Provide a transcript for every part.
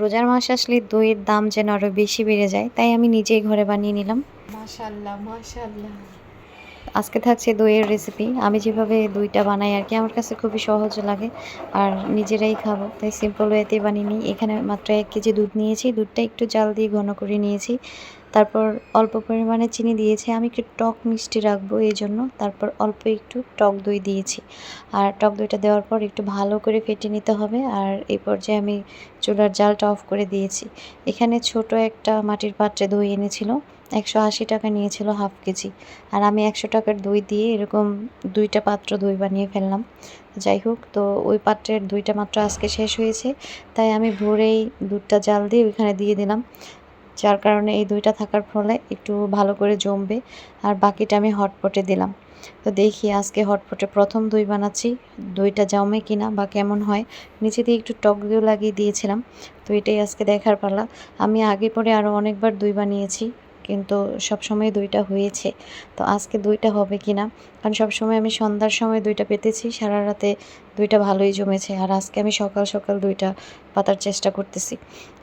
রোজার মাস আসলে দইয়ের দাম যেন আরও বেশি বেড়ে যায়, তাই আমি নিজেই ঘরে বানিয়ে নিলাম। মাশাল্লাহ মাশাল্লাহ আজকে থাকছে দইয়ের রেসিপি আমি যেভাবে দইটা বানাই আর কি, আমার কাছে খুবই সহজ লাগে। আর নিজেরাই খাব, তাই সিম্পল ওয়েতে বানিয়ে নিই। এখানে মাত্র এক কেজি দুধ নিয়েছি। দুধটা একটু জাল দিয়ে ঘন করে নিয়েছি। তারপর অল্প পরিমাণে চিনি দিয়েছি। আমি একটু টক মিষ্টি রাখব এই জন্য তারপর অল্প একটু টক দই দিয়েছি। আর টক দইটা দেওয়ার পর একটু ভালো করে ফেটে নিতে হবে। আর এই পর্যায়ে আমি চুলার জালটা অফ করে দিয়েছি। এখানে ছোট একটা মাটির পাত্রে দই এনেছিল। একশো আশি টাকা নিয়েছিল হাফ কেজি। আর আমি একশো টাকার দই দিয়ে এরকম দুইটা পাত্র দই বানিয়ে ফেললাম। যাই হোক, তো ওই পাত্রের দুইটা মাত্র আজকে শেষ হয়েছে। তাই আমি ভোরেই দুধটা জাল দিয়ে ওইখানে দিয়ে দিলাম। যার কারণে এই দইটা থাকার ফলে একটু ভালো করে জমবে। আর বাকিটা আমি হটপটে দিলাম। তো দেখি আজকে হটপটে প্রথম দই বানাচ্ছি। দইটা জমে কিনা বা কেমন হয়, নিচে দিয়ে একটু টক দিও লাগিয়ে দিয়েছিলাম। তো এটাই আজকে দেখার পালা। আমি আগে পরে আরও অনেকবার দই বানিয়েছি। কিন্তু সবসময় দুইটা হয়েছে। তো আজকে দুইটা হবে কিনা? কারণ সবসময় আমি সন্ধ্যার সময় দুইটা পেতেছি, সারা রাতে দুইটা ভালোই জমেছে। আর আজকে আমি সকাল সকাল দুইটা পাতার চেষ্টা করতেছি।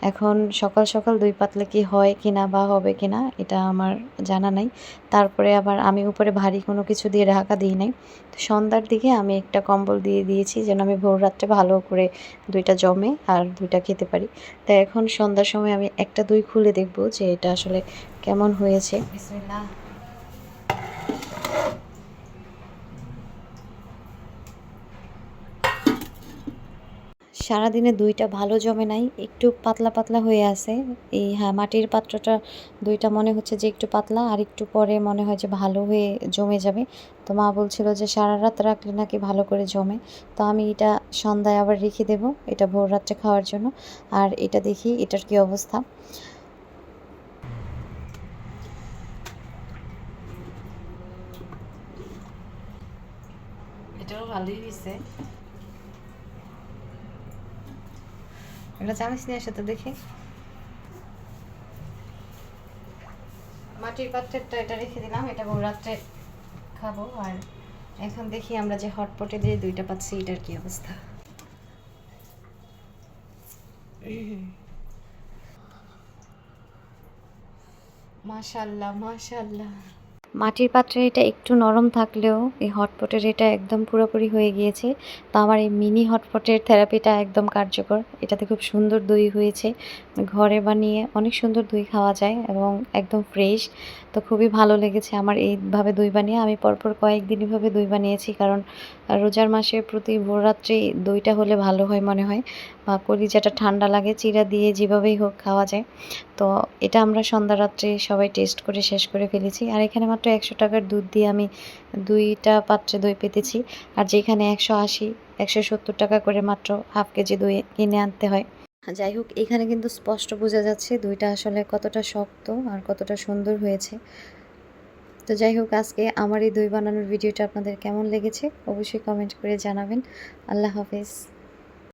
এখন সকাল সকাল দুই পাতলে কি হয় কি না বা হবে কিনা, এটা আমার জানা নাই। তারপরে আবার আমি উপরে ভারী কোনো কিছু দিয়ে ঢাকা দিই নাই। তো সন্ধ্যার দিকে আমি একটা কম্বল দিয়ে দিয়েছি যেন আমি ভোর রাত্রে ভালো করে দুইটা জমে আর দুইটা খেতে পারি। তাই এখন সন্ধ্যার সময় আমি একটা দুই খুলে দেখব যে এটা আসলে কেমন হয়েছে? সারাদিনে দুইটা ভালো জমে নাই একটু পাতলা পাতলা হয়ে আছে। এই হ্যাঁ মাটির পাত্রটা দুইটা মনে হচ্ছে যে একটু পাতলা আর একটু পরে মনে হয় যে ভালো হয়ে জমে যাবে। তো মা বলছিল যে সারা রাত রাখলে নাকি ভালো করে জমে। তো আমি এটা সন্ধ্যায় আবার রেখে দেব এটা ভোর রাত্রে খাওয়ার জন্য। আর এটা দেখি এটার কি অবস্থা? এটাও ভালোই হয়েছে একটা চামচ নিয়ে তো দেখি। মাটির পাত্রেরটা এটা রেখে দিলাম, এটা রাত্রে খাব। আর এখন দেখি আমরা যে হটপটে দিয়ে দুইটা পাচ্ছি, এটার কি অবস্থা। মাশাল্লাহ মাশাল্লাহ। মাটির পাত্রে এটা একটু নরম থাকলেও এই হটপটের এটা একদম পুরোপুরি হয়ে গিয়েছে। তো আমার এই মিনি হটপটের থেরাপিটা একদম কার্যকর। এটাতে খুব সুন্দর দই হয়েছে। ঘরে বানিয়ে অনেক সুন্দর দই খাওয়া যায় এবং একদম ফ্রেশ তো খুবই ভালো লেগেছে আমার এইভাবে দই বানিয়ে। আমি পরপর কয়েকদিন এভাবে দই বানিয়েছি কারণ রোজার মাসে প্রতি ভোররাত্রি দইটা হলে ভালো হয় মনে হয় বা কলিজাটা ঠান্ডা লাগে, চিরা দিয়ে যেভাবেই হোক খাওয়া যায়। তো এটা আমরা সন্ধ্যা রাত্রে সবাই টেস্ট করে শেষ করে ফেলেছি। আর এখানে মাত্র একশো টাকার দুধ দিয়ে আমি দুইটা পাত্রে দই পেতেছি। আর যেখানে একশো আশি, একশো সত্তর টাকা করে মাত্র হাফ কেজি দই কিনে আনতে হয়। যাই হোক, এখানে কিন্তু স্পষ্ট বোঝা যাচ্ছে দইটা আসলে কতটা শক্ত আর কতটা সুন্দর হয়েছে। তো যাই হোক, আজকে আমার এই দই বানানোর ভিডিওটা আপনাদের কেমন লেগেছে অবশ্যই কমেন্ট করে জানাবেন। আল্লাহ হাফেজ।